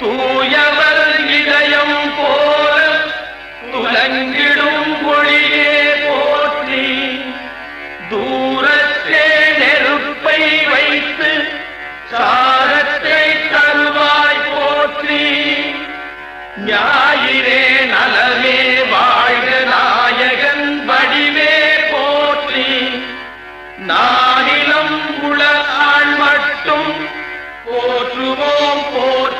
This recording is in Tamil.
தூயவர் இதயம் போல துலங்கிடும் பொழியே போற்றி. தூரத்தே நெருப்பை வைத்து சாரத்தை தருவாய் போற்றி. ஞாயிறே நலமே வாழ்க நாயகன் வடிவே போற்றி. நானிலம் உள மட்டும் போற்றுவோம் போற்றி.